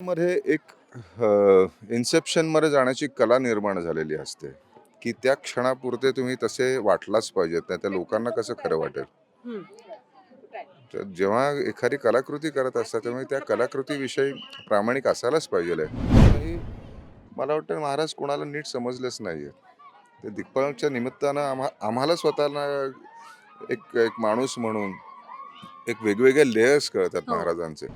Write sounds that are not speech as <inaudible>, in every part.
मध्ये एक इन्सेप्शनमध्ये जाण्याची कला निर्माण झालेली असते. की त्या क्षणापुरते तुम्ही तसे वाटलाच पाहिजेत नाही त्या लोकांना कसं खरं वाटेल. तर जेव्हा एखादी कलाकृती करत असतात तेव्हा त्या कलाकृतीविषयी प्रामाणिक असायलाच पाहिजे मला वाटतं महाराज कोणाला नीट समजलेच नाहीये. ते दिग्पालच्या निमित्तानं आम्हा आम्हाला स्वतःला एक एक माणूस म्हणून एक वेगवेगळे लेयर्स कळतात हो. महाराजांचे.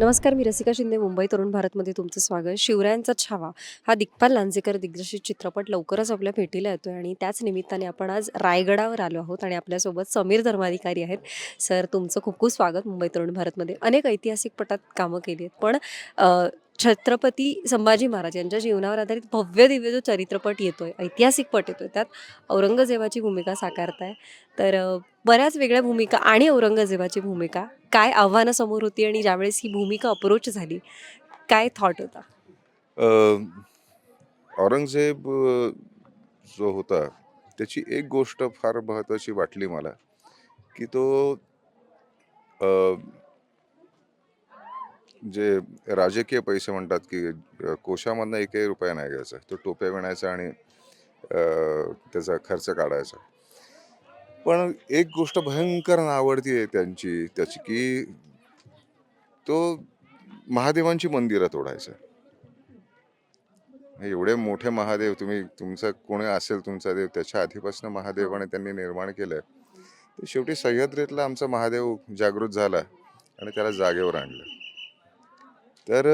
नमस्कार मी रसिका शिंदे मुंबई तरुण भारतमध्ये तुमचं स्वागत. शिवरायांचा छावा हा दिग्पाल लांजेकर दिग्दर्शित चित्रपट लवकरच आपल्या भेटीला येतोय आणि त्याच निमित्ताने आपण आज रायगडावर आलो आहोत आणि आपल्यासोबत समीर धर्माधिकारी आहेत. सर तुमचं खूप खूप स्वागत. मुंबई तरुण भारतमध्ये अनेक ऐतिहासिक पटात कामं केली आहेत. पण छत्रपती संभाजी महाराज यांच्या जीवनावर आधारित भव्य दिव्य जो चरित्रपट येतोय ऐतिहासिक पट येतोय त्यात औरंगजेबाची भूमिका साकारताय. तर बऱ्याच वेगळ्या भूमिका आणि औरंगजेबाची भूमिका काय आव्हानं समोर होती आणि ज्यावेळेस ही भूमिका अप्रोच झाली काय थॉट होता? औरंगजेब जो होता त्याची एक गोष्ट फार महत्वाची वाटली मला की तो जे राजकीय पैसे म्हणतात की कोशामधनं एकही रुपया नाही घ्यायचा तो टोप्या विणायचा आणि त्याचा खर्च काढायचा. पण एक गोष्ट भयंकर आवडती आहे त्यांची त्याची की तो महादेवांची मंदिरं तोडायचं हे एवढे मोठे महादेव तुम्ही तुमचा कोणी असेल तुमचा देव त्याच्या आधीपासून महादेवाने त्यांनी निर्माण केलं तर शेवटी सह्याद्रीतला आमचा महादेव जागृत झाला आणि त्याला जागेवर आणलं. तर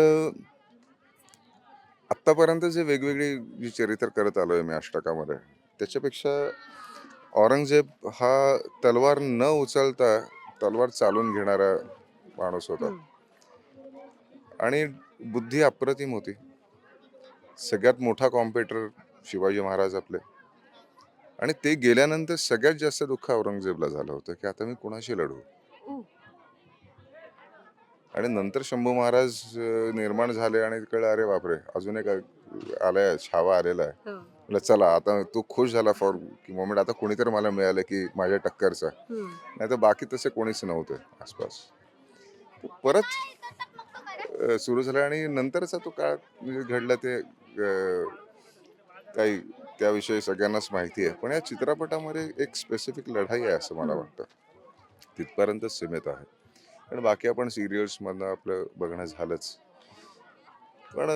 आत्तापर्यंत जे वेगवेगळी जी चरित्र करत आलोय मी अष्टकामध्ये त्याच्यापेक्षा औरंगजेब हा तलवार न उचलता तलवार चालून घेणारा माणूस होता. आणि बुद्धी अप्रतिम होती. सगळ्यात मोठा कॉम्प्युटर शिवाजी महाराज आपले. आणि ते गेल्यानंतर सगळ्यात जास्त दुःख औरंगजेबला झालं होतं की आता मी कुणाशी लढू. आणि नंतर शंभू महाराज निर्माण झाले आणि कळलं अरे बापरे अजून एक आलाय छावा आलेला आहे. म्हटलं चला आता तो खुश झाला फॉर की मोमेंट आता कोणीतरी मला मिळालं की माझ्या टक्करचा. नाही तर बाकी तसे कोणीच नव्हते आसपास. परत सुरू झाला आणि नंतरचा तो काळ म्हणजे घडला ते काही त्याविषयी सगळ्यांनाच माहिती आहे. पण या चित्रपटामध्ये एक स्पेसिफिक लढाई आहे असं मला. वाटतं. तिथपर्यंत सीमित आहे. आणि बाकी आपण सिरियल्समधनं आपलं बघणं झालंच. पण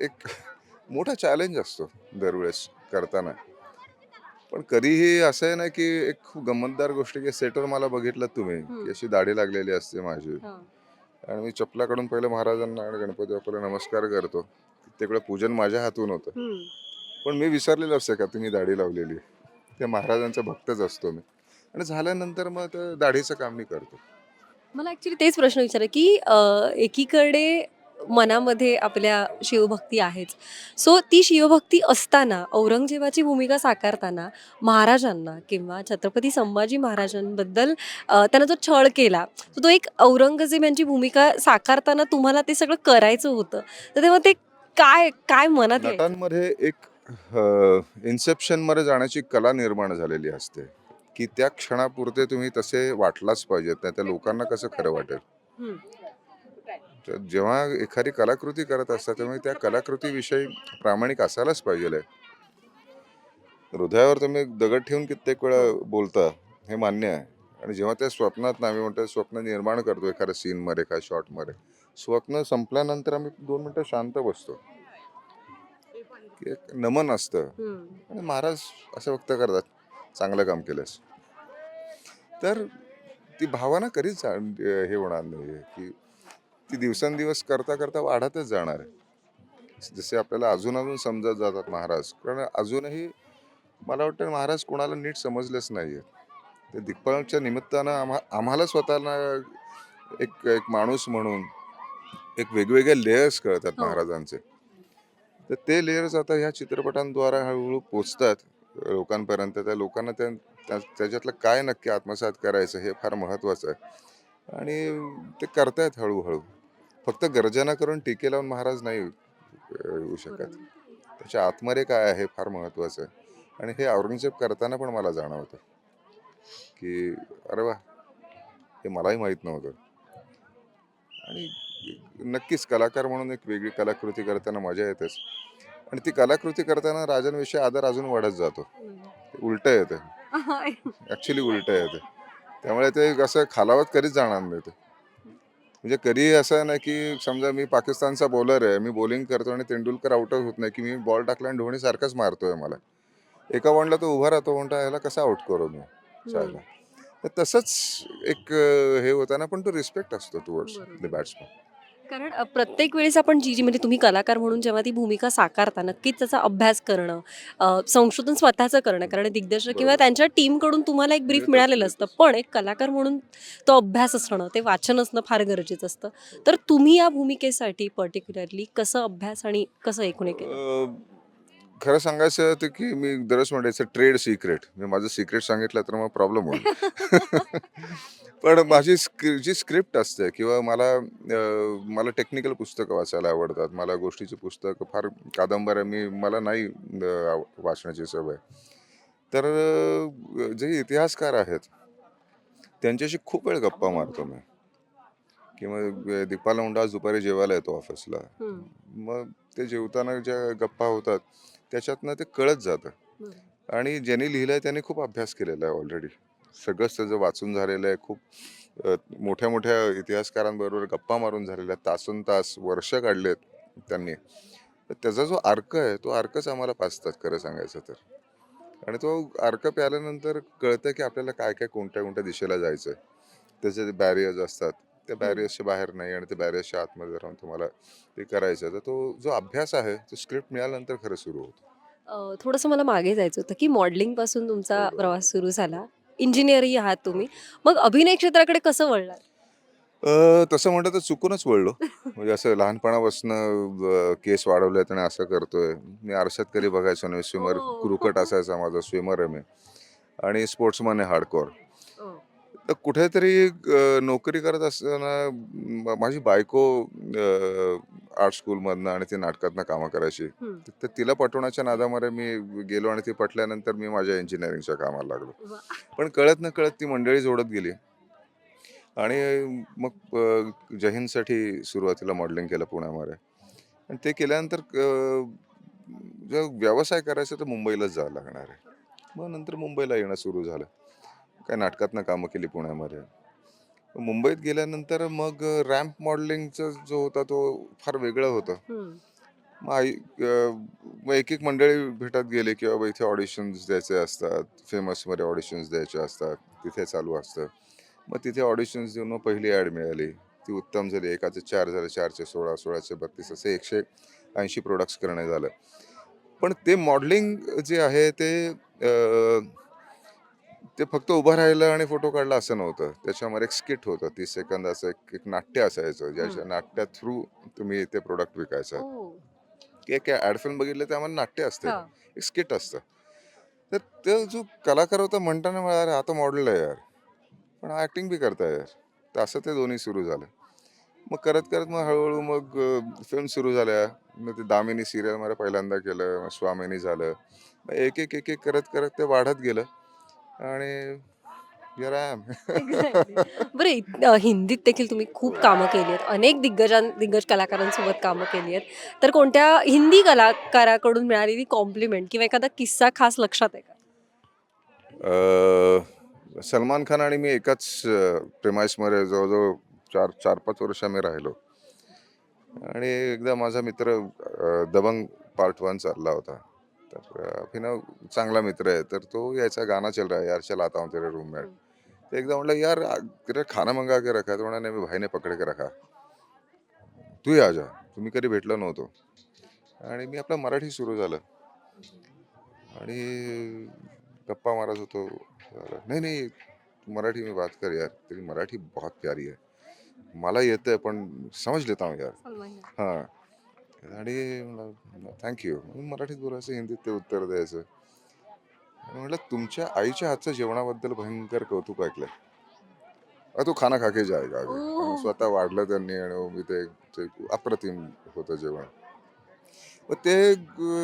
एक मोठा चॅलेंज असतो दरवेळेस करताना. पण कधीही असं आहे ना की एक खूप गंमतदार गोष्ट की सेटवर मला बघितलं तुम्ही. की अशी दाढी लागलेली असते माझी. आणि मी चपलाकडून पहिले महाराजांना आणि गणपती बाप्पाला नमस्कार करतो. तिकडे पूजन माझ्या हातून होतं. पण मी विसरलेलो असते का तुम्ही दाढी लावलेली. त्या महाराजांचा भक्तच असतो मी. आणि झाल्यानंतर मग ते दाढीचं काम मी करतो. मला ऍक्च्युली तेच प्रश्न विचार की एकीकडे मनामध्ये आपल्या शिवभक्ती आहेच. सो ती शिवभक्ती असताना औरंगजेबाची भूमिका साकारताना महाराजांना किंवा छत्रपती संभाजी महाराजांबद्दल त्यांना जो छळ केला so तो एक औरंगजेब यांची भूमिका साकारताना तुम्हाला ते सगळं करायचं होतं. तर तेव्हा ते काय काय मनात? नटांमध्ये एक इन्सेप्शनमध्ये जाण्याची कला निर्माण झालेली असते. की त्या क्षणापुरते तुम्ही तसे वाटलाच पाहिजेत नाही त्या लोकांना कसं खरं वाटेल? जेव्हा एखादी कलाकृती करत असतात तेव्हा त्या कलाकृतीविषयी प्रामाणिक असायलाच पाहिजे हृदयावर तुम्ही दगड ठेवून कित्येक वेळा बोलता हे मान्य आहे. आणि जेव्हा त्या स्वप्नात आम्ही म्हणतो स्वप्न निर्माण करतो एखाद्या सीनमध्ये एखाद्या शॉटमध्ये. स्वप्न संपल्यानंतर आम्ही दोन मिनटं शांत बसतो. की एक नमन असतं. आणि महाराज असं व्यक्त करतात चांगलं काम केलंस. तर ती भावना कधीच हे होणार नाही की ती दिवसेंदिवस करता करता वाढतच जाणार आहे. जसे आपल्याला अजून अजून समजत जातात महाराज. कारण अजूनही मला वाटतं महाराज कोणाला नीट समजलेच नाहीये. ते दिग्पालच्या निमित्तानं आम्हा आम्हाला स्वतःला एक एक माणूस म्हणून एक वेगवेगळे लेयर्स कळतात हो. महाराजांचे. तर ते लेयर्स आता ह्या चित्रपटांद्वारे हळूहळू पोचतात. लोकांपर्यंत त्या लोकांना त्या त्या- त्याच्यातलं काय नक्की आत्मसात करायचं हे फार महत्वाचं आहे. आणि ते करतायत हळूहळू. फक्त गर्जना करून टीके लावून महाराज नाही येऊ शकत. त्याच्या आतमध्ये काय आहे फार महत्वाचं आहे आणि हे औरंगजेब करताना पण मला जाणवतं. की अरे वा हे मलाही माहीत नव्हतं. आणि नक्कीच कलाकार म्हणून एक वेगळी कलाकृती करताना मजा येतेच. आणि ती कलाकृती करताना राजांविषयी आदर अजून वाढत जातो. उलटं येतं. <laughs> ॲक्च्युली उलटं येतं. त्यामुळे ते असं खालावत कधीच जाणार नाही ते. म्हणजे कधी असं नाही की समजा मी पाकिस्तानचा बॉलर आहे मी बॉलिंग करतो आणि तेंडुलकर आउट होत नाही की मी बॉल टाकला आणि धोनी सारखाच मारतोय मला एका बॉलला तो उभा राहतो म्हणता ह्याला कसा आउट करू मी? चायला तर तसंच एक हे होतं ना पण तो रिस्पेक्ट असतो टुवर्ड्स. द बॅट्समन कारण प्रत्येक वेळेस आपण जी जी म्हणजे तुम्ही कलाकार म्हणून जेव्हा ती भूमिका साकारता नक्कीच त्याचा अभ्यास करणं संशोधन स्वतःचं करणं कारण दिग्दर्शक किंवा. त्यांच्या टीमकडून तुम्हाला एक ब्रीफ मिळालेलं असतं. पण एक कलाकार म्हणून तो अभ्यास असणं ते वाचन असणं फार गरजेचं असतं. तर तुम्ही या भूमिकेसाठी पर्टिक्युलरली कसं अभ्यास आणि कसं एकूण एक खरं सांगायचं तर की मी दरच म्हणायचं ट्रेड सिक्रेट. मी माझं सिक्रेट सांगितलं तर मग प्रॉब्लेम होईल. <laughs> पण माझी स्क्रि जी स्क्रिप्ट असते किंवा मला अं, मला टेक्निकल पुस्तकं वाचायला आवडतात मला गोष्टीची पुस्तकं फार कादंबऱ्या मी मला नाही अं, वाचण्याची सवय. तर अं, जे इतिहासकार आहेत त्यांच्याशी खूप वेळ गप्पा मारतो मी. किंवा दीपाला मुंडा आज दुपारी जेवायला येतो ऑफिसला. मग ते जेवताना ज्या गप्पा होतात त्याच्यातनं ते कळत जातं. बरं. आणि ज्यांनी लिहिलंय त्यांनी खूप अभ्यास केलेला आहे ऑलरेडी सगळंच त्याचं वाचून झालेलं आहे. खूप मोठ्या मोठ्या इतिहासकारांबरोबर गप्पा मारून झालेल्या तासन तास वर्ष काढलेत त्यांनी. त्याचा जो अर्क आहे तो अर्कच आम्हाला पाचतात खरं सांगायचं तर. आणि तो अर्क प्याल्यानंतर कळतं की आपल्याला काय काय कोणत्या कोणत्या दिशेला जायचं आहे त्याचे बॅरियर्स असतात त्या बॅरियर्सच्या बाहेर नाही आणि त्या बॅरियर्सच्या आतमध्ये राहून तुम्हाला ते करायचं तर तो जो अभ्यास आहे तो स्क्रिप्ट मिळाल्यानंतर खरं सुरू होतो. थोडंसं मला मागे जायचं होतं की मॉडेलिंगपासून तुमचा. प्रवास सुरू झाला. इंजिनियरही आहात तुम्ही. मग अभिनय क्षेत्राकडे कसं वळलात अ, तसं म्हणलं तर चुकूनच वळलो. म्हणजे असं लहानपणापासून केस वाढवलेत आणि असं करतोय. मी आरशात कधी बघायचो नाही. स्विमर ओ. क्रुकट असायचा माझा स्विमर आहे मी. आणि स्पोर्ट्समन आहे हार्डकोर. तर कुठेतरी अ, नोकरी करत असताना म- माझी बायको आर्ट स्कूलमधनं आणि ती नाटकातनं कामं करायची. तर तिला पटवण्याच्या नादामध्ये मी गेलो आणि ती पटल्यानंतर मी माझ्या इंजिनिअरिंगच्या कामाला लागलो. पण कळत न कळत ती मंडळी जोडत गेली. आणि मग जहीनसाठी सुरुवातीला मॉडेलिंग केलं पुण्यामध्ये. आणि ते केल्यानंतर जर व्यवसाय करायचा तर मुंबईलाच जावं लागणार आहे. मग नंतर मुंबईला येणं सुरू झालं. काय नाटकातनं कामं केली पुण्यामध्ये. मुंबईत गेल्यानंतर मग रॅम्प मॉडेलिंगचा जो होता तो फार वेगळं होतं. हम्म. मग आई अ, मग एक एक मंडळी भेटत गेले की बाबा इथे ऑडिशन्स द्यायचे असतात फेमसमध्ये ऑडिशन्स द्यायचे असतात तिथे चालू असतं. मग तिथे ऑडिशन्स देऊन मग पहिली ॲड मिळाली. ती उत्तम झाली. एकाचे चार झाले चारचे सोळा सोळाचे बत्तीस असे एकशे ऐंशी प्रोडक्ट्स करणे झालं पण ते मॉडेलिंग जे आहे ते अ, ते फक्त उभं राहिलं आणि फोटो काढला असं नव्हतं. त्याच्यामध्ये एक स्किट होतं. तीस सेकंदाचं एक एक नाट्य असायचं. ज्याच्या नाट्या थ्रू तुम्ही ते प्रोडक्ट विकायचं. की एक ॲड फिल्म बघितलं त्यामध्ये नाट्य असते. हा. एक स्किट असतं. तर तो जो कलाकार होता म्हणताना मला अरे आता मॉडेल आहे यार. पण हा ॲक्टिंग बी करताय यार. तर असं ते दोन्ही सुरू झालं. मग करत करत मग हळूहळू मग फिल्म सुरू झाल्या. मग ते दामिनी सिरियल मला पहिल्यांदा केलं. मग स्वामिनी झालं. मग एक एक एक एक करत करत ते वाढत गेलं. आणि. <laughs> बरं इत- अ, हिंदीत देखील तुम्ही खूप कामं केली आहेत. अनेक दिग्गजां दिग्गज कलाकारांसोबत कामं केली आहेत. तर कोणत्या हिंदी कलाकाराकडून मिळालेली कॉम्प्लिमेंट किंवा एखादा किस्सा खास लक्षात आहे का? अ, सलमान खान आणि मी एकाच प्रेमाईसमध्ये जवळजवळ चार चार पाच वर्ष आम्ही राहिलो. आणि एकदा माझा मित्र अ, दबंग पार्ट वन चालला होता. तर अभिनव चांगला मित्र आहे तर तो याचा गाना चल रहा है यार चल आता हूँ तेरे रूम में. तर एकदा म्हटलं यार आ- तेरा खाना मंगा के रखा तो म्हणा नाही मी भाईने पकड के रखा तू या जा तुम्ही कधी भेटलो नव्हतो. आणि मी आपलं मराठी सुरू झालं. आणि गप्पा मारत होतो. नहीं नहीं तू मराठी में बात कर यार तेरी मराठी बहुत प्यारी है. मला येतं आहे पण समज लेता हूँ यार. हां. आणि थँक्यू मराठीत बोलायचं हिंदीत ते उत्तर द्यायचं. आणि म्हटलं तुमच्या आईच्या हातच्या जेवणाबद्दल भयंकर कौतुक ऐकलंय. अ, तो खाना खा के जाएगा अभी. ओह. आणि स्वतः वाढलं त्यांनी आणि मी ते अप्रतिम होतं जेवण. मग ते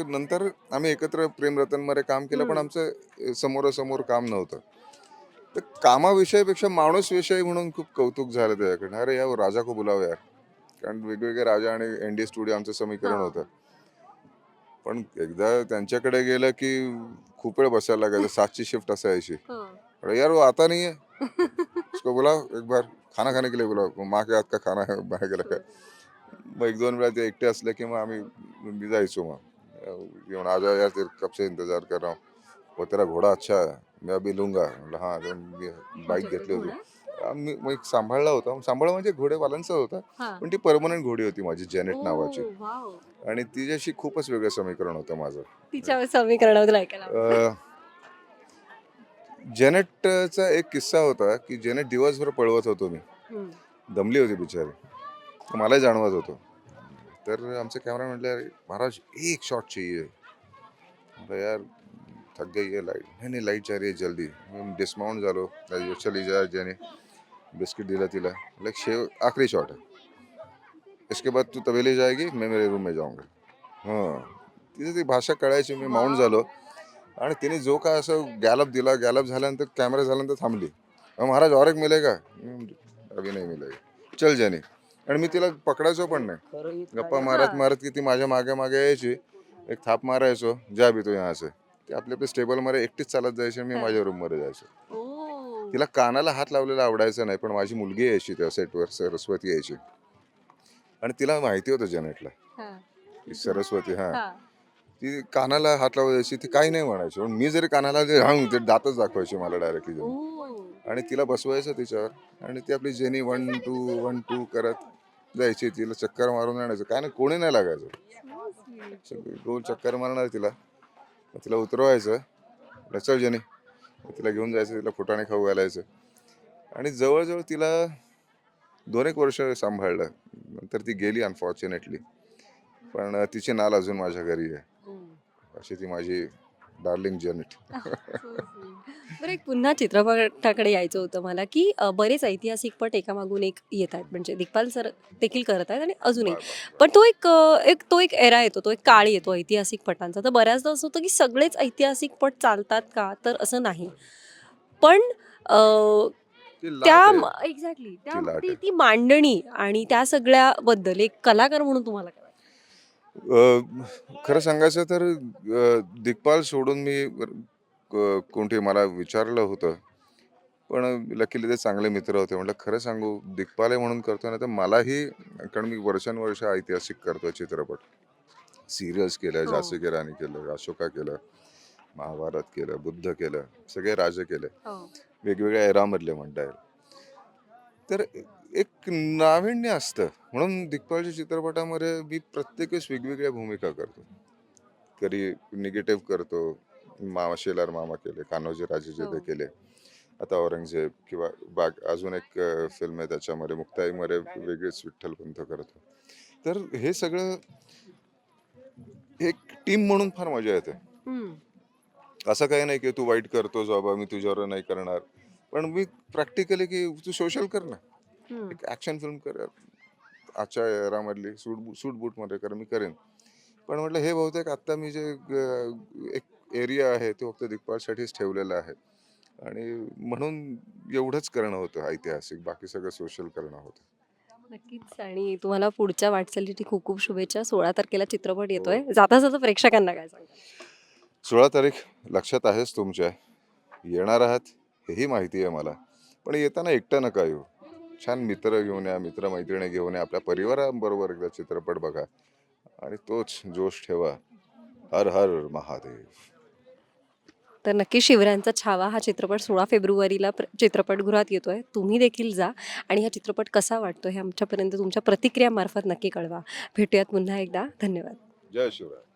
नंतर आम्ही एकत्र प्रेमरतनमध्ये काम केलं पण. आमचं समोरासमोर काम नव्हतं. तर कामाविषयीपेक्षा माणूस विषयी म्हणून खूप कौतुक झालं त्याच्याकडनं. अरे या राजा को बुलाव यार. कारण वेगवेगळे राजा आणि एन डी स्टुडिओ आमचं समीकरण. होतं. पण एकदा त्यांच्याकडे गेलं की खूप वेळ बसायला लागायचं. <laughs> सातची शिफ्ट असायची. अरे यार वो आता नहीं है उसको बोला एक बार खाना खाने के लिए बोला. माँ के हात का खाना है बाहेर गेला काय मग एक दोन वेळा ते एकटे असले की मग आम्ही मी जायचो मग. येऊन आज यार तेरे कब से इंतजार कर रहा हूँ? वो तेरा घोडा अच्छा है मैं अभी लूंगा. म्हणलं हां मी बाईक घेतली होती. आम्ही मग एक सांभाळला होता. सांभाळ म्हणजे घोडेवाल्यांचा होता. पण ती परमनंट घोडी होती माझी जेनेट नावाची. आणि तिच्याशी खूपच वेगळं समीकरण होतं माझं. तिच्या समीकरणाबद्दल ऐकायला आवडेल. अ, जेनेटचा एक किस्सा होता की जेनेट दिवसभर पळवत होतो मी. हम्म. दमली होती बिचारी. तर मलाही जाणवत होतो. तर आमचे कॅमेरा म्हटले अरे महाराज एक शॉट चाहिए. म्हटलं यार थक गई है लाइट नाही नाही लाइट जा रही है जल्दी डिस्माउंट झालो. चली जा जेने. बिस्किट दिला तिला. लाईक शेव आखरी शॉट है। इसके बाद तू तवेली जाएगी मैं मेरे रूम में जाऊंगा। हां। तिथे ती भाषा कळायची मी माउंट झालो। आणि तिने जो काय असं गॅलप दिला गॅलप झाल्यानंतर कॅमेरा झाल्यानंतर थांबली. महाराज और एक मिलेगा? अभी नाही मिलेगा। चल जाने. आणि मी तिला पकडायचो पण नाही. गप्पा मारत मारत की ती माझ्या मागे मागे यायची. एक थाप मारायचो जा भी तो यहाँ से. ती आपल्या आपल्या स्टेबलमध्ये एकटीच चालत जायची मी माझ्या रूममध्ये जायचो. तिला कानाला हात लावलेला आवडायचा नाही पण माझी मुलगी यायची त्या सेटवर सरस्वती यायची. आणि तिला माहिती होतं जनेटला सरस्वती हा. ती कानाला हात लावायची ती काही नाही म्हणायची पण मी जरी कानाला ते हा ते दातच दाखवायची मला डायरेक्टली ओ. आणि तिला बसवायचं तिच्यावर आणि ती आपली Jenny one two one two करत जायची तिला चक्कर मारून आणायचं. काय नाही कोणी नाही लागायचं. गोल चक्कर मारणार तिला. तिला उतरवायचं. चल जेनी तिला घेऊन जायचं तिला फुटाणे खाऊ घालायचं. आणि जवळजवळ तिला दोन एक वर्ष सांभाळलं. नंतर ती गेली अनफॉर्च्युनेटली पण तिची नाल अजून माझ्या घरी आहे. अशी ती माझी डार्लिंग जेनेट. <laughs> बरं एक पुन्हा चित्रपटाकडे यायचं होतं मला की अ, बरेच ऐतिहासिक पट एकामागून एक येत आहेत. म्हणजे दिग्पाल सर देखील करत आहेत आणि अजूनही. पण तो एक अ, एक तो एक एरा येतो तो एक काळ येतो ऐतिहासिक पटांचा. तर बऱ्याचदा असं होतं की सगळेच ऐतिहासिक पट चालतात का? तर असं नाही. पण अ, त्या एक्झॅक्टली त्या ती लाट ती आहे. ती मांडणी आणि त्या सगळ्याबद्दल एक कलाकार म्हणून तुम्हाला काय? अ, खरं सांगायचं तर अ, दिग्पाल सोडून मी अ, कोणते मला विचारलं होतं. पण लकीली ते चांगले मित्र होते. म्हटलं खरं सांगू दिग्पाल आहे म्हणून करतो ना तर मलाही कारण मी वर्षानुवर्ष ऐतिहासिक करतो चित्रपट. सिरियल्स केलं हो. झाशी की राणी केलं अशोका केलं महाभारत केलं बुद्ध केलं सगळे राजे केले. वेगवेगळ्या एरामधले म्हणता येईल तर एक नाविन्य असतं म्हणून दिग्पालच्या चित्रपटामध्ये मी प्रत्येक वेळेस वेगवेगळ्या भूमिका करतो कधी निगेटिव्ह करतो मामा शेलार मामा केले कान्होजी राजे जे हो. केले आता औरंगजेब किंवा बाग अजून एक फिल्म आहे त्याच्यामध्ये मुक्ताईमध्ये वेगळीच विठ्ठल पंथ करतो तर हे सगळं एक टीम म्हणून फार मजा येते. असं काही नाही की तू वाईट करतोस बाबा मी तुझ्यावर नाही करणार पण मी प्रॅक्टिकली की तू सोशल कर ना. एक ॲक्शन फिल्म कर आजच्या एरामधली सूट सूट बूटमध्ये कर मी करेन. पण म्हटलं हे बहुतेक आत्ता मी जे एक एरिया आहे ते फक्त दिग्पालसाठीच ठेवलेलं आहे. आणि म्हणून एवढंच करणं होतं ऐतिहासिक बाकी सगळं सोशल करणं होतं. नक्कीच. आणि तुम्हाला पुढच्या वाटचालीसाठी खूप खूप शुभेच्छा. सोळा तारखेला चित्रपट येतोय. जाता जाता प्रेक्षकांना काय सांगा सोळा तारीख लक्षात आहेच तुमच्या. येणार आहात हेही माहिती आहे मला. पण येताना एकटं नका येऊ. छान मित्र घेऊन या मित्रमैत्रिणी घेऊन या आपल्या परिवाराबरोबर एकदा चित्रपट बघा. आणि तोच जोश ठेवा. हर हर महादेव. तर नक्की शिवरायांचा छावा हा चित्रपट सोळा फेब्रुवारीला प्र- चित्रपटगृहात येतोय. तुम्ही देखील जा आणि हा चित्रपट कसा वाटतो हे आमच्यापर्यंत तुमच्या प्रतिक्रियामार्फत नक्की कळवा. भेटूयात पुन्हा एकदा. धन्यवाद. जय शिवराय.